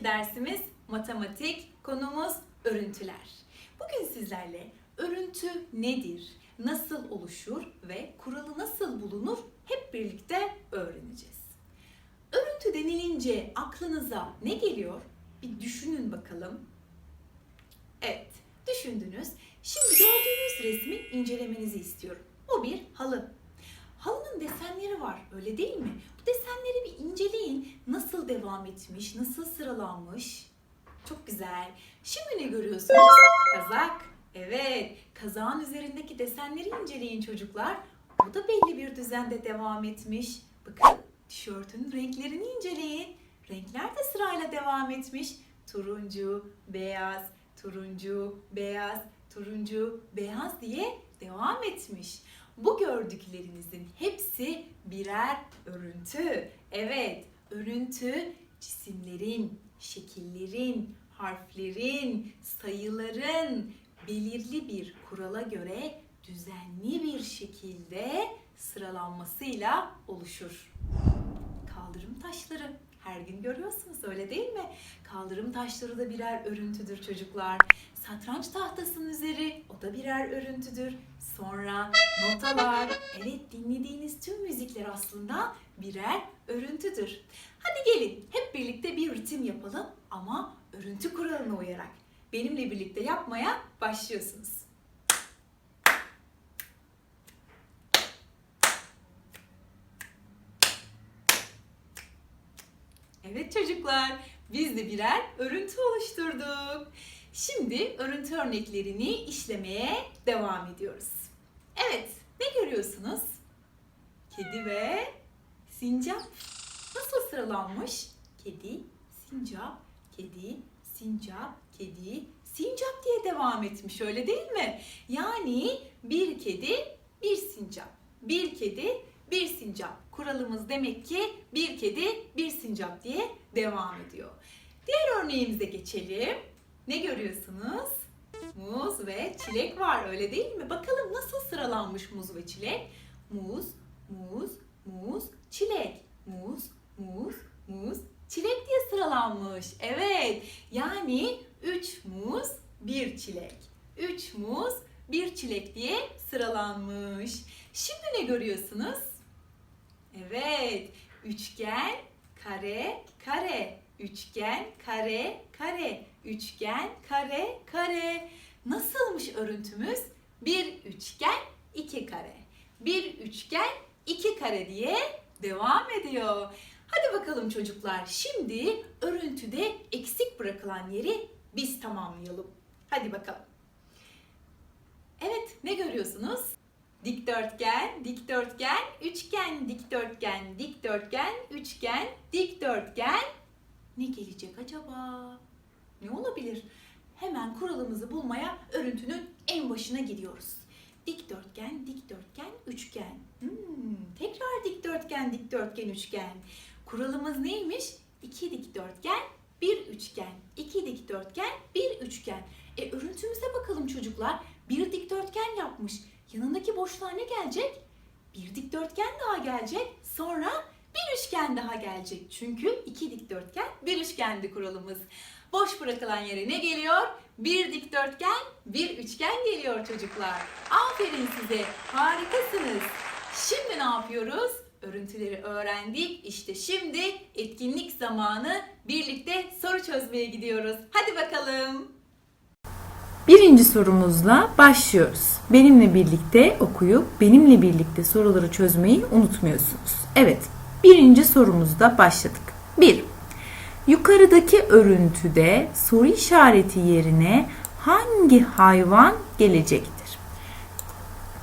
Bugünkü dersimiz matematik, konumuz örüntüler. Bugün sizlerle örüntü nedir, nasıl oluşur ve kuralı nasıl bulunur hep birlikte öğreneceğiz. Örüntü denilince aklınıza ne geliyor? Bir düşünün bakalım. Evet, düşündünüz. Şimdi gördüğünüz resmi incelemenizi istiyorum. Bu bir halı. Halının desenleri var, öyle değil mi? Bu desenleri bir inceleyin Nasıl devam etmiş, nasıl sıralanmış? Çok güzel. Şimdi ne görüyorsunuz? Kazak. Evet, kazağın üzerindeki desenleri inceleyin çocuklar. O da belli bir düzende devam etmiş. Bakın, tişörtün renklerini inceleyin. Renkler de sırayla devam etmiş. Turuncu, beyaz, turuncu, beyaz, turuncu, beyaz diye devam etmiş. Bu gördüklerinizin hepsi birer örüntü. Evet, örüntü cisimlerin, şekillerin, harflerin, sayıların belirli bir kurala göre düzenli bir şekilde sıralanmasıyla oluşur. Kaldırım taşları her gün görüyorsunuz öyle değil mi? Kaldırım taşları da birer örüntüdür çocuklar. Satranç tahtasının üzeri o da birer örüntüdür. Sonra notalar, evet dinlediğiniz tüm müzikler aslında birer örüntüdür. Hadi gelin hep birlikte bir ritim yapalım ama örüntü kuralına uyarak. Benimle birlikte yapmaya başlıyorsunuz. Evet çocuklar, biz de birer örüntü oluşturduk. Şimdi örüntü örneklerini işlemeye devam ediyoruz. Evet, ne görüyorsunuz? Kedi ve sincap nasıl sıralanmış? Kedi, sincap, kedi, sincap, kedi, sincap diye devam etmiş öyle değil mi? Yani bir kedi, bir sincap. Bir kedi, Kuralımız demek ki bir kedi, bir sincap diye devam ediyor. Diğer örneğimize geçelim. Ne görüyorsunuz? Muz ve çilek var öyle değil mi? Bakalım nasıl sıralanmış muz ve çilek? Muz, muz, muz, çilek. Muz, muz, muz, çilek diye sıralanmış. Evet. Yani 3 muz, 1 çilek. 3 muz, 1 çilek diye sıralanmış. Şimdi ne görüyorsunuz? Evet. Üçgen, kare, kare. Üçgen, kare, kare. Üçgen, kare, kare. Nasılmış örüntümüz? Bir üçgen, iki kare. Bir üçgen, iki kare diye devam ediyor. Hadi bakalım çocuklar. Şimdi örüntüde eksik bırakılan yeri biz tamamlayalım. Hadi bakalım. Evet, ne görüyorsunuz? Dikdörtgen, dikdörtgen, üçgen, dikdörtgen, dikdörtgen, üçgen, dikdörtgen. Ne gelecek acaba? Ne olabilir? Hemen kuralımızı bulmaya örüntünün en başına gidiyoruz. Dikdörtgen, dikdörtgen, üçgen. Hmm, tekrar dikdörtgen, dikdörtgen, üçgen. Kuralımız neymiş? İki dikdörtgen, bir üçgen. İki dikdörtgen, bir üçgen. E örüntümüze bakalım çocuklar. Bir dikdörtgen yapmış. Yanındaki boşluğa ne gelecek? Bir dikdörtgen daha gelecek. Sonra bir üçgen daha gelecek. Çünkü iki dikdörtgen, bir üçgendi kuralımız. Boş bırakılan yere ne geliyor? Bir dikdörtgen, bir üçgen geliyor çocuklar. Aferin size, harikasınız. Şimdi ne yapıyoruz? Örüntüleri öğrendik. İşte şimdi etkinlik zamanı. Birlikte soru çözmeye gidiyoruz. Hadi bakalım. Birinci sorumuzla başlıyoruz. Benimle birlikte okuyup benimle birlikte soruları çözmeyi unutmuyorsunuz. Evet, birinci sorumuzda başladık. 1. Yukarıdaki örüntüde soru işareti yerine hangi hayvan gelecektir?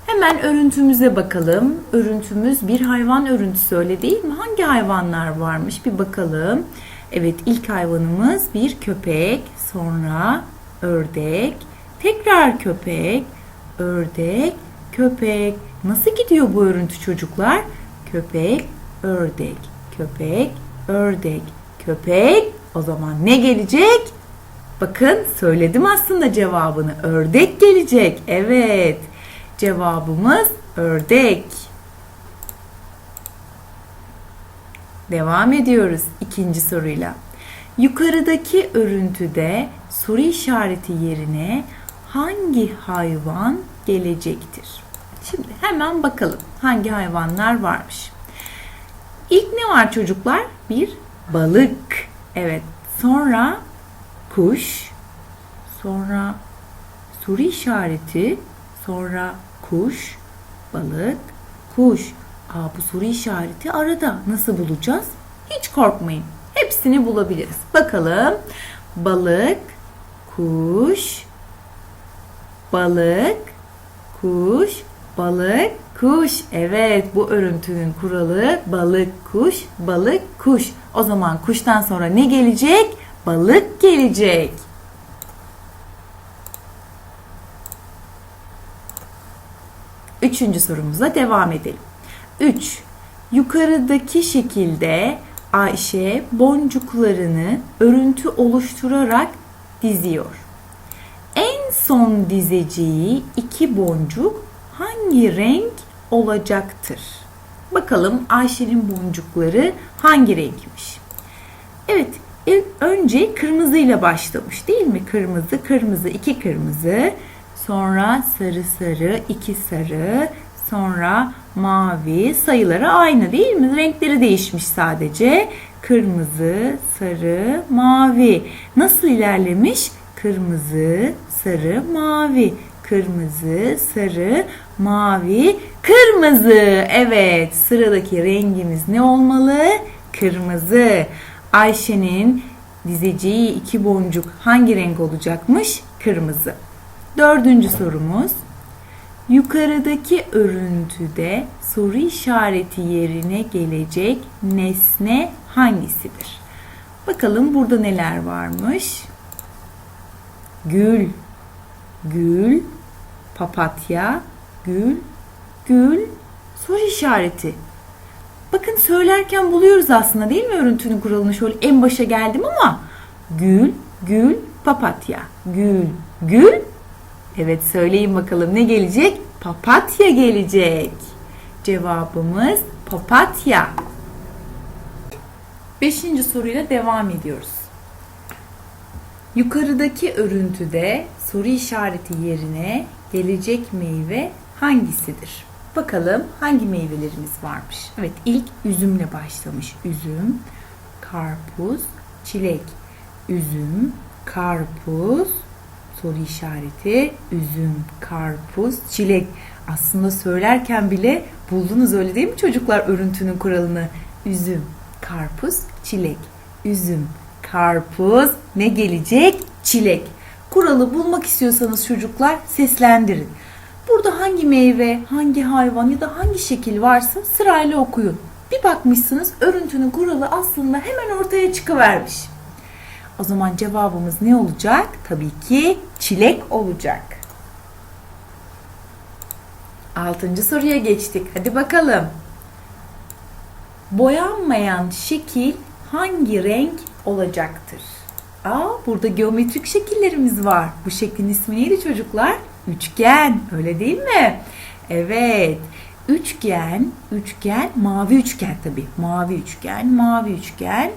Hemen örüntümüze bakalım. Örüntümüz bir hayvan örüntüsü öyle değil mi? Hangi hayvanlar varmış bir bakalım. Evet ilk hayvanımız bir köpek, sonra ördek, tekrar köpek, ördek, köpek. Nasıl gidiyor bu örüntü çocuklar? Köpek, ördek, köpek, ördek, köpek. O zaman ne gelecek? Bakın söyledim aslında cevabını. Ördek gelecek. Evet. Cevabımız ördek. Devam ediyoruz ikinci soruyla. Yukarıdaki örüntüde soru işareti yerine hangi hayvan gelecektir? Şimdi hemen bakalım hangi hayvanlar varmış. İlk ne var çocuklar? Bir balık. Evet. Sonra kuş. Sonra soru işareti. Sonra kuş, balık, kuş. Aa, bu soru işareti arada. Nasıl bulacağız? Hiç korkmayın. Hepsini bulabiliriz. Bakalım. Balık, kuş, balık, kuş, balık, kuş. Evet bu örüntünün kuralı balık, kuş, balık, kuş. O zaman kuştan sonra ne gelecek? Balık gelecek. Üçüncü sorumuza devam edelim. 3. Yukarıdaki şekilde Ayşe boncuklarını örüntü oluşturarak diziyor. En son dizeceği iki boncuk hangi renk olacaktır? Bakalım Ayşe'nin boncukları hangi renkmiş? Evet, ilk önce kırmızıyla başlamış değil mi? Kırmızı, kırmızı, iki kırmızı. Sonra sarı sarı, iki sarı. Sonra mavi. Sayıları aynı değil mi? Renkleri değişmiş sadece. Kırmızı, sarı, mavi. Nasıl ilerlemiş? Kırmızı, sarı, mavi. Kırmızı, sarı, mavi, kırmızı. Evet, sıradaki rengimiz ne olmalı? Kırmızı. Ayşe'nin dizeceği iki boncuk hangi renk olacakmış? Kırmızı. Dördüncü sorumuz. Yukarıdaki örüntüde soru işareti yerine gelecek nesne hangisidir? Bakalım burada neler varmış? Gül, gül, papatya, gül, gül, soru işareti. Bakın söylerken buluyoruz aslında değil mi örüntünün kuralını? Şöyle en başa geldim ama gül, gül, papatya, gül, gül. Evet söyleyin bakalım ne gelecek? Papatya gelecek. Cevabımız papatya. Beşinci soruyla devam ediyoruz. Yukarıdaki örüntüde soru işareti yerine gelecek meyve hangisidir? Bakalım hangi meyvelerimiz varmış? Evet ilk üzümle başlamış. Üzüm, karpuz, çilek. Üzüm, karpuz, soru işareti, üzüm, karpuz, çilek. Aslında söylerken bile buldunuz öyle değil mi çocuklar örüntünün kuralını? Üzüm, karpuz, çilek. Üzüm, karpuz, ne gelecek? Çilek. Kuralı bulmak istiyorsanız çocuklar seslendirin. Burada hangi meyve, hangi hayvan ya da hangi şekil varsa sırayla okuyun. Bir bakmışsınız örüntünün kuralı aslında hemen ortaya çıkıvermiş. O zaman cevabımız ne olacak? Tabii ki çilek olacak. Altıncı soruya geçtik. Hadi bakalım. Boyanmayan şekil hangi renk olacaktır? Aa, burada geometrik şekillerimiz var. Bu şeklin ismi neydi çocuklar? Üçgen. Öyle değil mi? Evet. Üçgen, üçgen, mavi üçgen tabii. Mavi üçgen, mavi üçgen.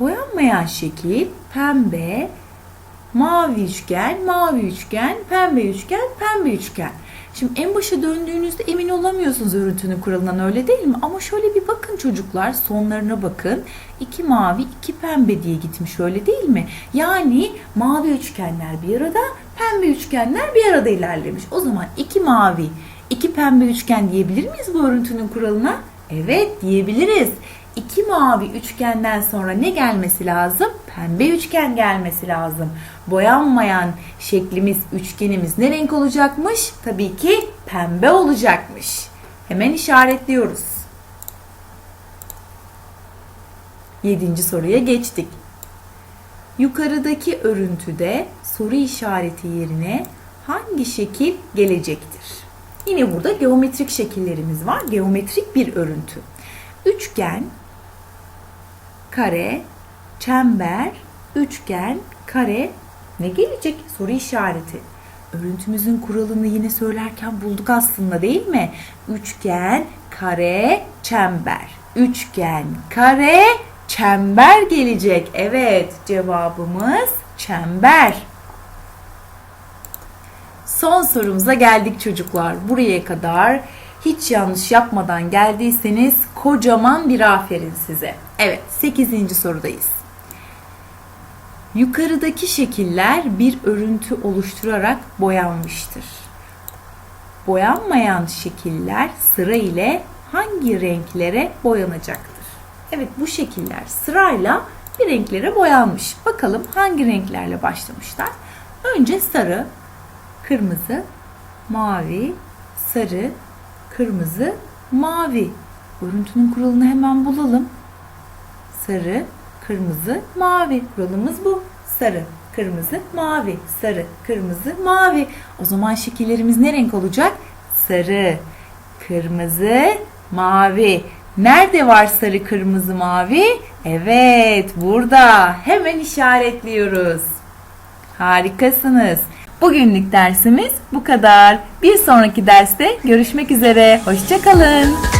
Boyanmayan şekil pembe, mavi üçgen, mavi üçgen, pembe üçgen, pembe üçgen. Şimdi en başa döndüğünüzde emin olamıyorsunuz örüntünün kuralından öyle değil mi? Ama şöyle bir bakın çocuklar sonlarına bakın. İki mavi, iki pembe diye gitmiş öyle değil mi? Yani mavi üçgenler bir arada, pembe üçgenler bir arada ilerlemiş. O zaman iki mavi, iki pembe üçgen diyebilir miyiz bu örüntünün kuralına? Evet diyebiliriz. İki mavi üçgenden sonra ne gelmesi lazım? Pembe üçgen gelmesi lazım. Boyanmayan şeklimiz, üçgenimiz ne renk olacakmış? Tabii ki pembe olacakmış. Hemen işaretliyoruz. Yedinci soruya geçtik. Yukarıdaki örüntüde soru işareti yerine hangi şekil gelecektir? Yine burada geometrik şekillerimiz var. Geometrik bir örüntü. Üçgen, kare, çember, üçgen, kare ne gelecek? Soru işareti. Örüntümüzün kuralını yine söylerken bulduk aslında değil mi? Üçgen, kare, çember. Üçgen, kare, çember gelecek. Evet, cevabımız çember. Son sorumuza geldik çocuklar. Buraya kadar hiç yanlış yapmadan geldiyseniz kocaman bir aferin size. Evet 8. sorudayız. Yukarıdaki şekiller bir örüntü oluşturarak boyanmıştır. Boyanmayan şekiller sıra ile hangi renklere boyanacaktır? Evet bu şekiller sırayla bir renklere boyanmış. Bakalım hangi renklerle başlamışlar? Önce sarı, kırmızı, mavi, sarı, kırmızı, mavi. Örüntünün kuralını hemen bulalım. Sarı, kırmızı, mavi. Kuralımız bu. Sarı, kırmızı, mavi. Sarı, kırmızı, mavi. O zaman şekillerimiz ne renk olacak? Sarı, kırmızı, mavi. Nerede var sarı, kırmızı, mavi? Evet, burada. Hemen işaretliyoruz. Harikasınız. Bugünlük dersimiz bu kadar. Bir sonraki derste görüşmek üzere. Hoşçakalın.